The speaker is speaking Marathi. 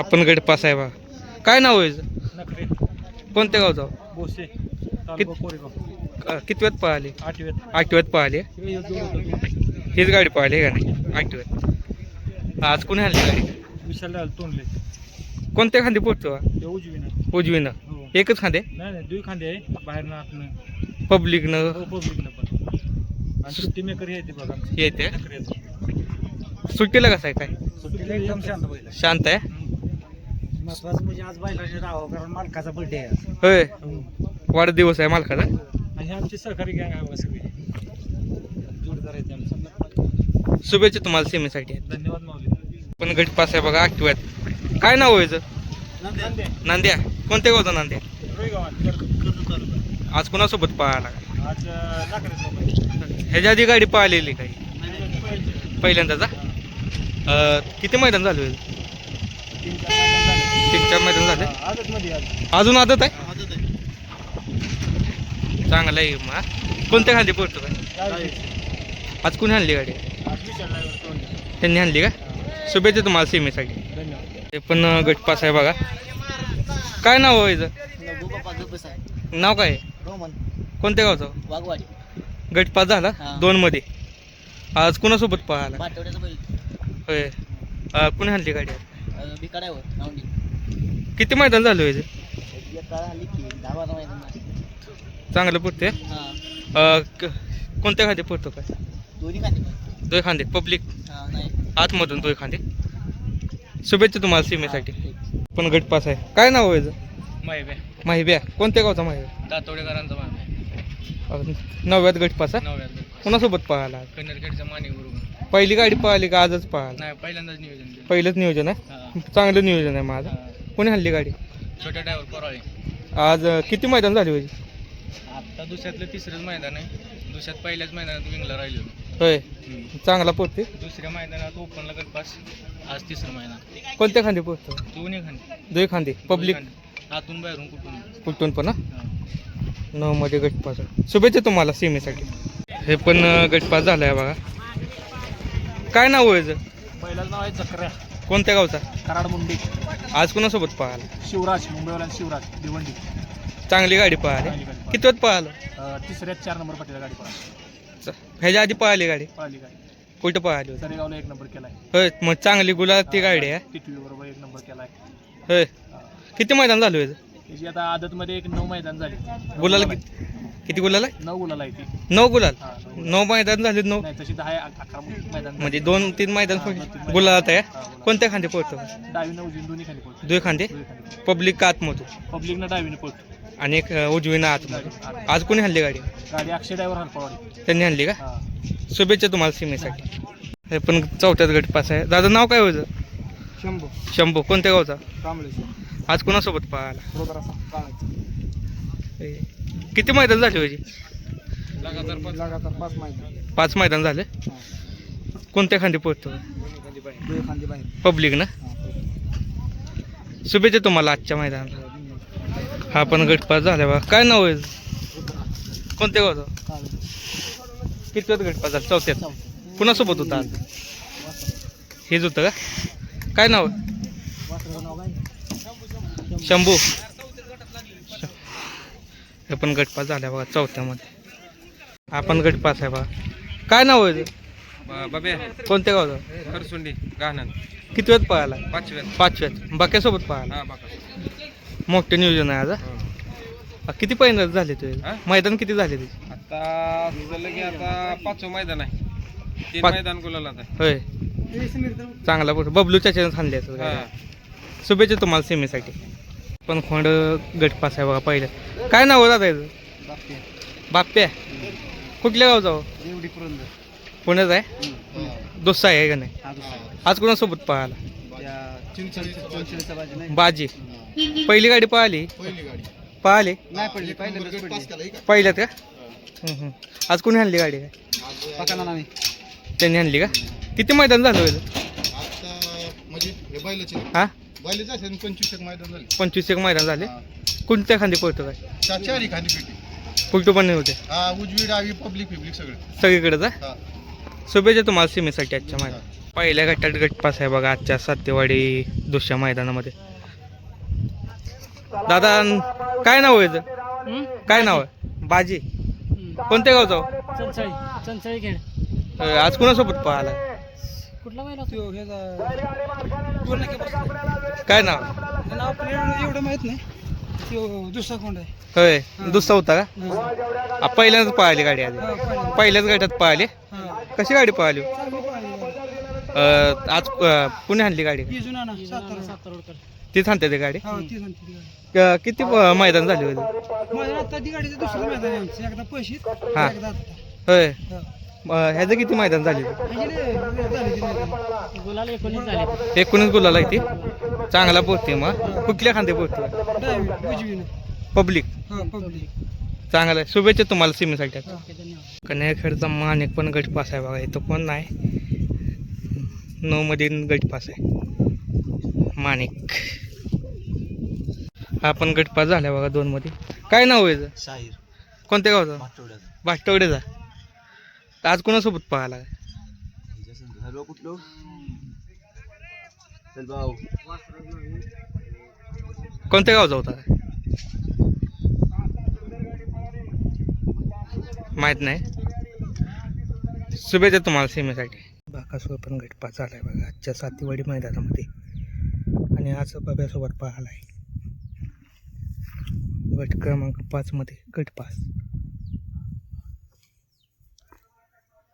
आपण गडपास आहे बा काय नाव आहे? कोणत्या गावचं? बोसे कितव्यात पळाली? आठव्यात. होतं. हीच गाडी पळाली का नाही? आठव्यात. आज कोणी आणली गाडी? विशाल तोंडले. कोणत्या खांदी पोहोचतो उजवीनं. उजवीनं. हो. एकच खांदे? नाही नाही दुई खांदे आहे. बाहेरनं पब्लिकनं? हो पब्लिकनं पण. सुट्टी मेकर येते बघा. येते सुट्टीला कसं आहे काय? सुट्टीला एकदम शांत आहे. महत्वाचं म्हणजे आज बैलाचे राहावं कारण मालकाचा बर्थडे आहे. होय. वाढदिवस आहे मालकाचा? आणि हे आमची सहकारी गँग आहे बघा सगळी. जोडदार आहेत आमचं. शुभेच्छा तुम्हाला सेमीसाठी. धन्यवाद माऊली. पण गटपास आहे बघा आठव्यात काय नाव आहे याचं? नांदे नांद्या. कोणत्या गावचा नांद्या? रोईगावात कर्जत तालुका. आज कोणासोबत आज नाकरेचं ह्याच्या आधी गाडी पळालेली काही पहिल्यांदाचा. किती मैदान झाले? तीन चार मैदान झाले. आदतमध्ये. अजून आदत आहे? आदत आहे. चांगला आहे मग कोणत्या खाली काय चाळीस. आज कुणी आणली गाडी. त्यांनी आणली का. शुभेच्छा तुम्हाला सीमेसाठी धन्यवाद. ते पण अ, गटपास आहे बघा. काय नाव आहे याचं नाव काय आहे? रोमन. कोणत्या गावचं? वाघवाडी. गटपास झाला? हा. दोन मध्ये. आज कुणासोबत पाठवड्याचा बैल. होय. अ, कुणी आणली गाडी नावडी किती मैदान झालं याचं. चांगलं पुरते हा. कोणत्या खांदे पडतो काय? दोय खांदे पब्लिक? हा नाही. आतमधून दोय खांदे? शुभेच्छा तुम्हाला सीमेसाठी. हा. पण गटपास आहे. काय नाव आहे याचं? माहिती माहिब्या. कोणत्या गावचा माहिब्या? दातोडेकरांचा माहिती नवव्यात गटपास आहे? नव्यात कोणासोबत पळाला कन्नरखेडच्या माने बरोबर पहिली गाडी पळाली का आजच पळाला? नाही पहिल्यांदाच नियोजन पहिलंच नियोजन आहे? हा, चांगलं नियोजन आहे माझं. हा. कोणी हल्ली गाडी? छोट्या ड्रायव्हर पराळे आज अं, किती मैदान झाली होती आता दुसऱ्यातलं तिसरंच मैदान आहे. दुसऱ्यात पहिल्याच मैदानात विंगला राहिलो होय. चांगला पोहोचते. दुसऱ्या मैदानात ओपनला गटपास. आज तिसरं मैदान. कोणत्या खांदी पोहोचतो? दोन्ही खांदे. दोय खांदे. पब्लिक. आतून बाहेरून कुठून? कुठून पण हा. नऊ मध्ये गटपास. शुभेच्छा तुम्हाला सीमेसाठी. हे पण अं, गटपास झालाय बघा. काय नाव आहे याचं? पहिल्याच नाव आहे चक्र्या. कोणत्या गावचा? कराड मुंडी. आज कोणासोबत पळाला? शिवराज मुंबईवाला शिवराज भिवंडी. चांगली गाडी पळाली. चांगली गाडी किती वेळ पळालं? अं, तिसऱ्यात चार नंबर पट्टीला गाडी पळाली. च- ह्याच्या आधी पळाली गाडी? पळाली गाडी. कुठं पळाली होती? एक नंबर केलाय. होय मग चांगली गुलाब ती गाडी आहे. टिटवी बरोबर एक नंबर केलाय. होय. किती मैदान झालं याचं त्याची आता आदत मध्ये एक नऊ मैदान झाले. गुलाल किती? किती गुलाल आहे? नऊ गुलाल आहे ती. नऊ गुलाल? हा, नऊ गुलाल. नऊ मैदान झाले नऊ. नाही तशी दहा अकरा मैदान म्हणजे दोन तीन मैदान हा, दोन तीन मैदान. गुलाल आहे हा, गुलाल. कोणत्या खांदे पडतो डावी नऊ दोन्ही खाली पडतो दोन खांदे? पब्लिक का आतमधून पब्लिकनं डावीने पडतो आणि एक अं, उजवीनं आतमध्ये? आज कोणी हल्ली गाडी? गाडी अक्षय ड्रायव्हर हरपवाडी त्यांनी आणली का? हा. शुभेच्छा तुम्हाला सीमेसाठी. हे पण चौथ्यात गट पास आहे. दादा नाव काय होतं? शंभू. शंभू. कोणत्या गावचा? कांबळे आज कोणासोबत पाहायला बरोबर असा. किती मैदान झाले होते लगातार पाच. लगातार पाच मैदान. पाच मैदान झाले? कोणत्या खांदी पोहोचतो दोन खांदे बाहेर पब्लिक ना? शुभेच्छा तुम्हाला आजच्या मैदानाला. हा पण गट पास झाला बा. काय नाव आहे? कोणत्या गावचा? किती गट पास झाला? चौथ्यात. कुणासोबत होता आज? हेच होतं का? काय नाव? आहे? शंभू. हे पण गटपास झाल्या बघा चौथ्यामध्ये. हा पण गटपास आहे बघा. काय नाव आहे ते? बाबे. कोणत्या गावचं? खरसुंडी गाणं किती वेळ पळाला? पाचव्यात पाचव्यात बाक्यासोबत पळाला? हा बाका मोठे नियोजन आहे आज किती पहिल्यांदा झाले ते हा? मैदान किती झाले ते आता झालं की आता पाचवं मैदान आहे. मैदान गुलाल आता होय. चांगला बबलू चाच्यानं हा. शुभेच्छा तुम्हाला सेमीसाठी. पण खोंड गटपास आहे बघा पहिलं. काय नाव होतं याचं? बाप्प्या कुठल्या गावचा हो एवढी पुरंदर. पुण्यात आहे? दोस्ता आहे का नाही? आज कोणासोबत चिंचणीचा बाजी नाही बाजी. पहिली गाडी पहिल्यांदाच पडली. पहिल्यात का. आज कोणी आणली गाडी? काय त्यांनी आणली का? किती मैदान झालं म्हणजे हे? बैलाचे हा बैलाचे असेल पंचवीस एक मैदान झाले. पंचवीस एक मैदान झाले. कोणत्या खांदी पडतो काय? चार खाली पेटी. कुलटू पण नाही होते. हा उजवी डावी पब्लिक पिब्लिक सगळे. सगळीकडेच हा हा. शुभेच्छा तुम्हाला सीमेसाठी आजच्या मैदान पहिल्या गटात गटपास आहे बघा आजच्या सातेवाडी दुसऱ्या मैदानामध्ये. दादा न- काय नाव आहे याचं? काय नाव आहे? बाजी. कोणत्या गावचं? चंचाळी चंचाळी खेळ. अं, आज कुणासोबत पाहिला कुठला काय नाव? नाव आपल्याला एवढं माहीत नाही. तो दुसरा कोण आहे. होय दुसरा होता का? आ, पहिल्यांदाच पळाली गाडी आधी. पहिल्याच गटात पळाली? कशी गाडी पळाली? अं, आज अं, पुणे आणली गाडी तीच आणते ती गाडी? किती अं, मैदान झाली होती? आता ती गाडीचं दुसरं मैदान आहे आमचं. एकदा पैसे हा. एकदा होय. ह्याचं किती मैदान झाली? एकोणीस गुलाला ती. चांगला पोहते मग. कुठल्या खांदे पोहते? पब्लिक. चांगला आहे. शुभेच्छा तुम्हाला सिमीसाठी. कन्याखेडचा मानिक पण गटपास आहे बघा. इथं पण नाही. नऊ मध्ये गटपास आहे. मानिक. हा पण गटपास झाला बघा दोन मध्ये. काय नाव आहे? शाहीर. कोणत्या गावचा? बाष्टवडेचा तर आज कोणासोबत पाहायला हॅलो कुठलो चल भाऊ कोणत्या गाव होता? माहीत नाही. शुभेच्छा तुम्हाला सीमेसाठी. बाकासोबत पण गटपास आहे बघा. आजच्या सातीवाडी मैदानामध्ये. आणि आज बब्यासोबत पाहिला आहे. गट क्रमांक पाचमध्ये गटपास